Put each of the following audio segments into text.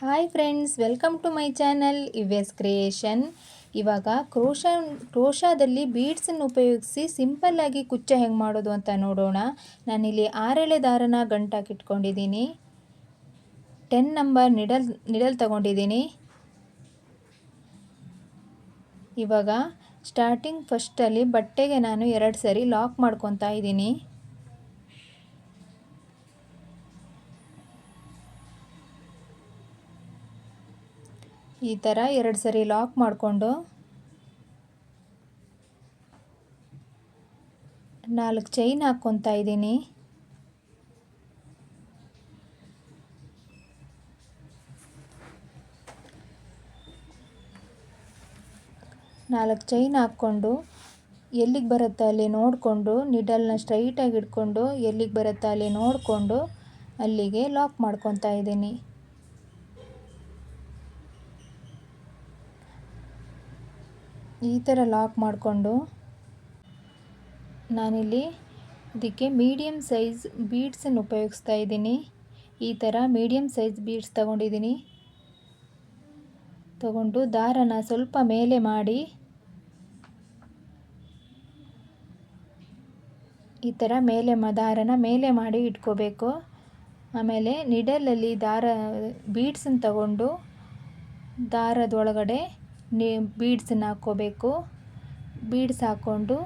Hi friends welcome to my channel ಇವೆಸ್ creation ಇವಾಗ crochet, ಕ್ರೋಶಾದಲ್ಲಿ ಬೀಡ್ಸನ್ನು ಉಪಯೋಗಿಸಿ ಸಿಂಪಲ್ಲಾಗಿ ಕುಚ್ಚ ಹೆಂಗೆ ಮಾಡೋದು ಅಂತ ನೋಡೋಣ. ನಾನಿಲ್ಲಿ ಆರೆಳೆ ದಾರನ ಗಂಟಾಕಿಟ್ಕೊಂಡಿದ್ದೀನಿ ಟೆನ್ ನಂಬರ್ ನಿಡಲ್ ನಿಡಲ್ ತಗೊಂಡಿದ್ದೀನಿ. ಇವಾಗ ಸ್ಟಾರ್ಟಿಂಗ್ ಫಸ್ಟಲ್ಲಿ ಬಟ್ಟೆಗೆ ನಾನು ಎರಡು ಸರಿ ಲಾಕ್ ಮಾಡ್ಕೊತಾ ಇದ್ದೀನಿ. ಈ ಥರ ಎರಡು ಸರಿ ಲಾಕ್ ಮಾಡಿಕೊಂಡು ನಾಲ್ಕು ಚೈನ್ ಹಾಕ್ಕೊತಾ ಇದ್ದೀನಿ. ನಾಲ್ಕು ಚೈನ್ ಹಾಕ್ಕೊಂಡು ಎಲ್ಲಿಗೆ ಬರುತ್ತೆ ಅಲ್ಲಿ ನೋಡಿಕೊಂಡು, ನಿಡಲ್ನ ಸ್ಟ್ರೈಟಾಗಿ ಇಟ್ಕೊಂಡು ಎಲ್ಲಿಗೆ ಬರುತ್ತೆ ಅಲ್ಲಿ ನೋಡಿಕೊಂಡು ಅಲ್ಲಿಗೆ ಲಾಕ್ ಮಾಡ್ಕೊತಾ ಇದ್ದೀನಿ. ಈ ಥರ ಲಾಕ್ ಮಾಡಿಕೊಂಡು ನಾನಿಲ್ಲಿ ಇದಕ್ಕೆ ಮೀಡಿಯಮ್ ಸೈಜ್ ಬೀಡ್ಸನ್ನು ಉಪಯೋಗಿಸ್ತಾ ಇದ್ದೀನಿ. ಈ ಥರ ಮೀಡಿಯಮ್ ಸೈಜ್ ಬೀಡ್ಸ್ ತಗೊಂಡಿದ್ದೀನಿ. ತಗೊಂಡು ದಾರನ ಸ್ವಲ್ಪ ಮೇಲೆ ಮಾಡಿ. ಈ ಥರ ಮೇಲೆ ಮ, ದಾರನ ಮೇಲೆ ಮಾಡಿ ಇಟ್ಕೋಬೇಕು. ಆಮೇಲೆ ನಿಡಲಲ್ಲಿ ದಾರ, ಬೀಡ್ಸನ್ನು ತಗೊಂಡು ದಾರದೊಳಗಡೆ ನಿ ಬೀಡ್ಸನ್ನ ಹಾಕ್ಕೋಬೇಕು. ಬೀಡ್ಸ್ ಹಾಕ್ಕೊಂಡು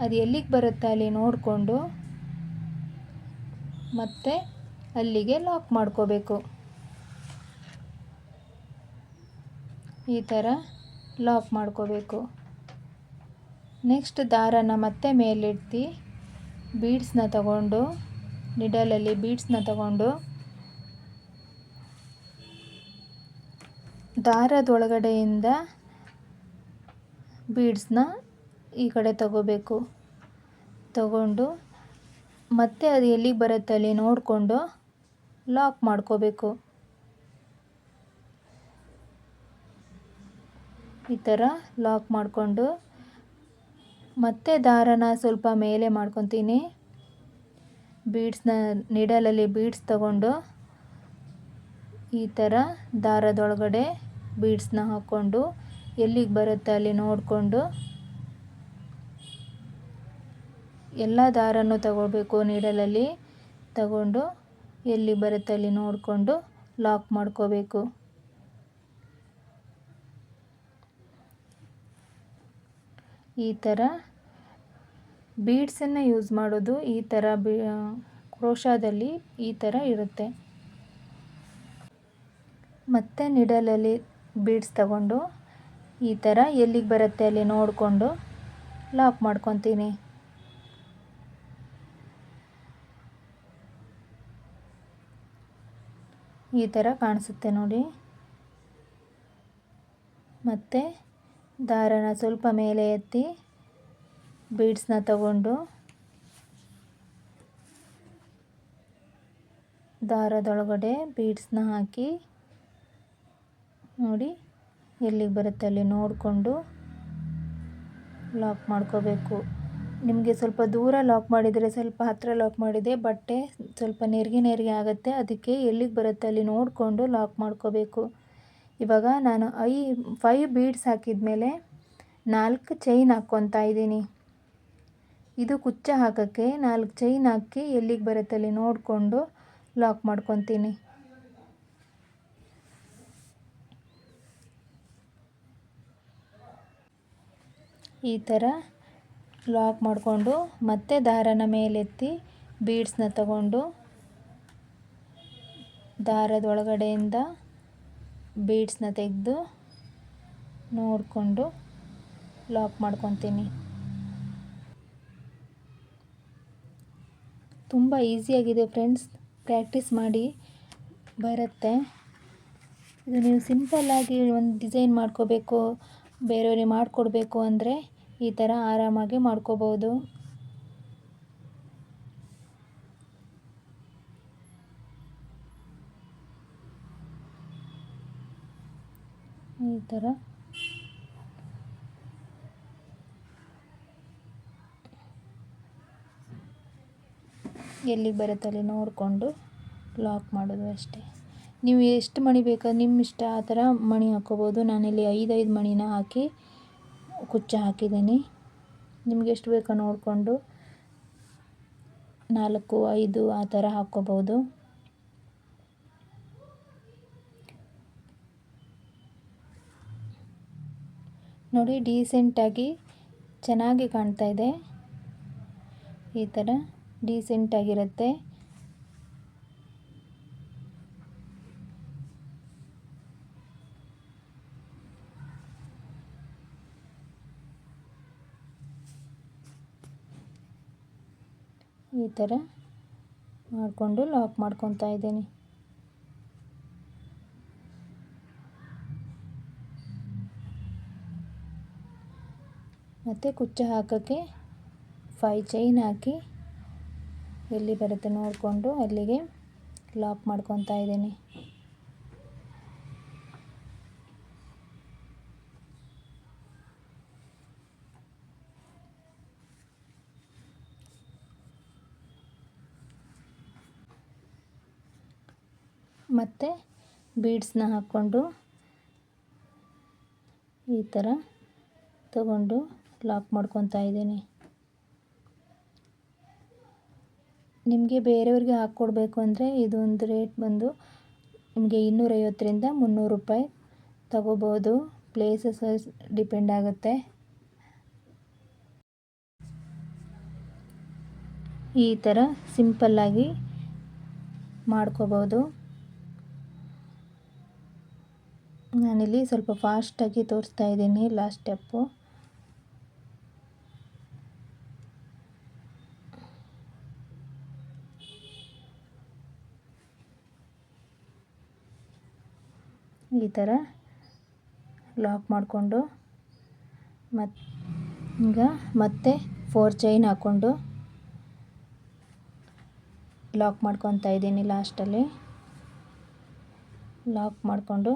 ಅದು ಎಲ್ಲಿಗೆ ಬರುತ್ತೆ ಅಲ್ಲಿ ನೋಡಿಕೊಂಡು ಮತ್ತೆ ಅಲ್ಲಿಗೆ ಲಾಕ್ ಮಾಡ್ಕೋಬೇಕು. ಈ ಥರ ಲಾಕ್ ಮಾಡ್ಕೋಬೇಕು. ನೆಕ್ಸ್ಟ್ ದಾರನ ಮತ್ತೆ ಮೇಲಿಡ್ತಿ. ಬೀಡ್ಸ್ನ ತಗೊಂಡು, ನಿಡಲಲ್ಲಿ ಬೀಡ್ಸ್ನ ತಗೊಂಡು, ದಾರದೊಳಗಡೆಯಿಂದ ಬೀಡ್ಸ್ನ ಈ ಕಡೆ ತಗೋಬೇಕು. ತಗೊಂಡು ಮತ್ತೆ ಅದು ಎಲ್ಲಿಗೆ ಬರುತ್ತೆ ಅಲ್ಲಿ ನೋಡಿಕೊಂಡು ಲಾಕ್ ಮಾಡ್ಕೋಬೇಕು. ಈ ಥರ ಲಾಕ್ ಮಾಡಿಕೊಂಡು ಮತ್ತೆ ದಾರನ ಸ್ವಲ್ಪ ಮೇಲೆ ಮಾಡ್ಕೊತೀನಿ. ಬೀಡ್ಸ್ನ ನಿಡಲಲ್ಲಿ ಬೀಡ್ಸ್ ತಗೊಂಡು ಈ ಥರ ದಾರದೊಳಗಡೆ ಬೀಡ್ಸ್ನ ಹಾಕ್ಕೊಂಡು ಎಲ್ಲಿಗೆ ಬರುತ್ತೆ ಅಲ್ಲಿ ನೋಡಿಕೊಂಡು ಎಲ್ಲ ದಾರನೂ ತಗೋಬೇಕು ನೀಡಲಲ್ಲಿ. ತಗೊಂಡು ಎಲ್ಲಿ ಬರುತ್ತೆ ಅಲ್ಲಿ ನೋಡಿಕೊಂಡು ಲಾಕ್ ಮಾಡ್ಕೋಬೇಕು. ಈ ಥರ ಬೀಡ್ಸನ್ನು ಯೂಸ್ ಮಾಡೋದು ಈ ಥರ ಬಿ, ಕ್ರೋಶಾದಲ್ಲಿ ಈ ಥರ ಇರುತ್ತೆ. ಮತ್ತೆ ನಿಡಲಲ್ಲಿ ಬೀಡ್ಸ್ ತಗೊಂಡು ಈ ಥರ ಎಲ್ಲಿಗೆ ಬರುತ್ತೆ ಅಲ್ಲಿ ನೋಡಿಕೊಂಡು ಲಾಕ್ ಮಾಡ್ಕೊತೀನಿ. ಈ ಥರ ಕಾಣಿಸುತ್ತೆ ನೋಡಿ. ಮತ್ತು ದಾರನ ಸ್ವಲ್ಪ ಮೇಲೆ ಎತ್ತಿ ಬೀಡ್ಸ್ನ ತಗೊಂಡು ದಾರದೊಳಗಡೆ ಬೀಡ್ಸ್ನ ಹಾಕಿ ನೋಡಿ. ಎಲ್ಲಿಗೆ ಬರುತ್ತೆ ಅಲ್ಲಿ ನೋಡಿಕೊಂಡು ಲಾಕ್ ಮಾಡ್ಕೋಬೇಕು. ನಿಮಗೆ ಸ್ವಲ್ಪ ದೂರ ಲಾಕ್ ಮಾಡಿದರೆ ಸ್ವಲ್ಪ ಹತ್ತಿರ ಲಾಕ್ ಮಾಡಿದೆ, ಬಟ್ಟೆ ಸ್ವಲ್ಪ ನೆರಿಗೆ ನೆರಿಗೆ ಆಗುತ್ತೆ, ಅದಕ್ಕೆ ಎಲ್ಲಿಗೆ ಬರುತ್ತೆ ಅಲ್ಲಿ ನೋಡಿಕೊಂಡು ಲಾಕ್ ಮಾಡ್ಕೋಬೇಕು. ಇವಾಗ ನಾನು ಐ ಫೈವ್ ಬೀಡ್ಸ್ ಹಾಕಿದ ಮೇಲೆ ನಾಲ್ಕು ಚೈನ್ ಹಾಕ್ಕೊತಾ ಇದ್ದೀನಿ. ಇದು ಕುಚ್ಚ ಹಾಕೋಕ್ಕೆ ನಾಲ್ಕು ಚೈನ್ ಹಾಕಿ ಎಲ್ಲಿಗೆ ಬರುತ್ತೆ ಅಲ್ಲಿ ನೋಡಿಕೊಂಡು ಲಾಕ್ ಮಾಡ್ಕೊತೀನಿ. ಈ ಥರ ಲಾಕ್ ಮಾಡಿಕೊಂಡು ಮತ್ತೆ ದಾರನ ಮೇಲೆತ್ತಿ ಬೀಡ್ಸ್ನ ತಗೊಂಡು ದಾರದ ಒಳಗಡೆಯಿಂದ ಬೀಡ್ಸ್ನ ತೆಗೆದು ನೋಡಿಕೊಂಡು ಲಾಕ್ ಮಾಡ್ಕೊತೀನಿ. ತುಂಬ ಈಸಿಯಾಗಿದೆ ಫ್ರೆಂಡ್ಸ್ ಪ್ರ್ಯಾಕ್ಟೀಸ್ ಮಾಡಿ ಬರುತ್ತೆ. ಇದು ನೀವು ಸಿಂಪಲ್ಲಾಗಿ ಒಂದು ಡಿಸೈನ್ ಮಾಡ್ಕೋಬೇಕು, ಬೇರೆಯವ್ರಿಗೆ ಮಾಡಿಕೊಡ್ಬೇಕು ಅಂದರೆ ಈ ಥರ ಆರಾಮಾಗಿ ಮಾಡ್ಕೋಬೋದು ಈ ಥರ ಎಲ್ಲಿಗೆ ಬರುತ್ತಲ್ಲಿ ನೋಡಿಕೊಂಡು ಲಾಕ್ ಮಾಡೋದು ಅಷ್ಟೇ. ನೀವು ಎಷ್ಟು ಮಣಿ ಬೇಕೋ ನಿಮ್ಮ ಇಷ್ಟ ಆ ಥರ ಮಣಿ ಹಾಕ್ಕೋಬೋದು ನಾನಿಲ್ಲಿ ಐದೈದು ಮಣಿನ ಹಾಕಿ ಕುಚ್ಚ ಹಾಕಿದ್ದೀನಿ. ನಿಮ್ಗೆ ಎಷ್ಟು ಬೇಕೋ ನೋಡಿಕೊಂಡು ನಾಲ್ಕು, ಐದು ಆ ಥರ ಹಾಕ್ಕೋಬೋದು. ನೋಡಿ ಡೀಸೆಂಟಾಗಿ ಚೆನ್ನಾಗಿ ಕಾಣ್ತಾ ಇದೆ. ಈ ಥರ ಡೀಸೆಂಟಾಗಿರುತ್ತೆ ಈ ಥರ ಮಾಡಿಕೊಂಡು ಲಾಕ್ ಮಾಡ್ಕೊತಾ ಇದ್ದೀನಿ. ಮತ್ತು ಕುಚ್ಚ ಹಾಕೋಕ್ಕೆ ಫೈ ಚೈನ್ ಹಾಕಿ ಎಲ್ಲಿ ಬರುತ್ತೆ ನೋಡಿಕೊಂಡು ಅಲ್ಲಿಗೆ ಲಾಕ್ ಮಾಡ್ಕೊತಾ ಇದ್ದೀನಿ. ಮತ್ತು ಬೀಡ್ಸ್ನ ಹಾಕ್ಕೊಂಡು ಈ ಥರ ತಗೊಂಡು ಲಾಕ್ ಮಾಡ್ಕೊತಾ ಇದ್ದೀನಿ. ನಿಮಗೆ ಬೇರೆಯವ್ರಿಗೆ ಹಾಕ್ಕೊಡ್ಬೇಕು ಅಂದರೆ ಇದೊಂದು ರೇಟ್ ಬಂದು ನಿಮಗೆ ಇನ್ನೂರೈವತ್ತರಿಂದ ಮುನ್ನೂರು ರೂಪಾಯಿ ತಗೋಬೋದು. ಪ್ಲೇಸಸ್ ಡಿಪೆಂಡ್ ಆಗುತ್ತೆ. ಈ ಥರ ಸಿಂಪಲ್ಲಾಗಿ ಮಾಡ್ಕೋಬೋದು. ನಾನಿಲ್ಲಿ ಸ್ವಲ್ಪ ಫಾಸ್ಟಾಗಿ ತೋರಿಸ್ತಾ ಇದ್ದೀನಿ ಲಾಸ್ಟ್ ಸ್ಟೆಪ್ಪು ಈ ಥರ ಲಾಕ್ ಮಾಡಿಕೊಂಡು ಮತ್ತು ಈಗ ಮತ್ತೆ ಫೋರ್ ಚೈನ್ ಹಾಕ್ಕೊಂಡು ಲಾಕ್ ಮಾಡ್ಕೊತಾ ಇದ್ದೀನಿ ಲಾಸ್ಟಲ್ಲಿ ಲಾಕ್ ಮಾಡಿಕೊಂಡು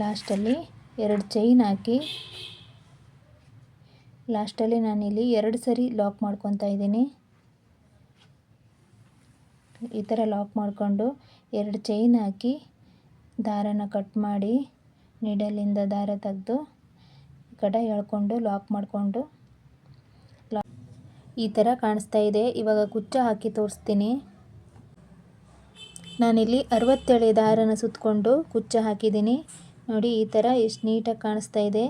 ಲಾಸ್ಟಲ್ಲಿ ಎರಡು ಚೈನ್ ಹಾಕಿ ಲಾಸ್ಟಲ್ಲಿ ನಾನಿಲ್ಲಿ ಎರಡು ಸರಿ ಲಾಕ್ ಮಾಡ್ಕೊತಾ ಇದ್ದೀನಿ. ಈ ಥರ ಲಾಕ್ ಮಾಡಿಕೊಂಡು ಎರಡು ಚೈನ್ ಹಾಕಿ ದಾರನ ಕಟ್ ಮಾಡಿ ನಿಡಲಿಂದ ದಾರ ತೆಗೆದು ಕಡೆ ಎಳ್ಕೊಂಡು ಲಾಕ್ ಮಾಡಿಕೊಂಡು ಈ ಥರ ಕಾಣಿಸ್ತಾ ಇದೆ. ಇವಾಗ ಕುಚ್ಚ ಹಾಕಿ ತೋರಿಸ್ತೀನಿ. ನಾನಿಲ್ಲಿ ಅರವತ್ತೇಳೆ ದಾರನ ಸುತ್ತಕೊಂಡು ಕುಚ್ಚ ಹಾಕಿದ್ದೀನಿ. ನೋಡಿ, ಈ ಥರ ಎಷ್ಟು ನೀಟಾಗಿ ಕಾಣಿಸ್ತಾ ಇದೆ.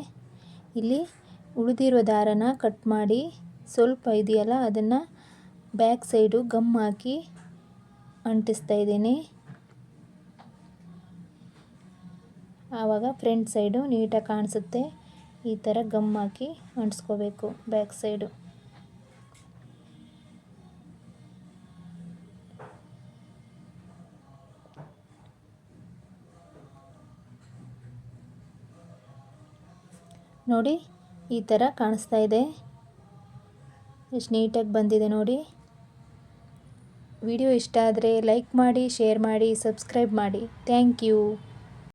ಇಲ್ಲಿ ಉಳಿದಿರೋ ದಾರನ ಕಟ್ ಮಾಡಿ, ಸ್ವಲ್ಪ ಇದೆಯಲ್ಲ, ಅದನ್ನು ಬ್ಯಾಕ್ ಸೈಡು ಗಮ್ ಹಾಕಿ ಅಂಟಿಸ್ತಾ ಇದ್ದೀನಿ. ಆವಾಗ ಫ್ರಂಟ್ ಸೈಡು ನೀಟಾಗಿ ಕಾಣಿಸುತ್ತೆ. ಈ ಥರ ಗಮ್ ಹಾಕಿ ಅಂಟಿಸ್ಕೋಬೇಕು, ಬ್ಯಾಕ್ ಸೈಡು. ನೋಡಿ, ಈ ಥರ ಕಾಣಿಸ್ತಾ ಇದೆ. ಎಷ್ಟು ನೀಟಾಗಿ ಬಂದಿದೆ ನೋಡಿ. ವಿಡಿಯೋ ಇಷ್ಟ ಆದರೆ ಲೈಕ್ ಮಾಡಿ, ಶೇರ್ ಮಾಡಿ, ಸಬ್ಸ್ಕ್ರೈಬ್ ಮಾಡಿ. Thank you.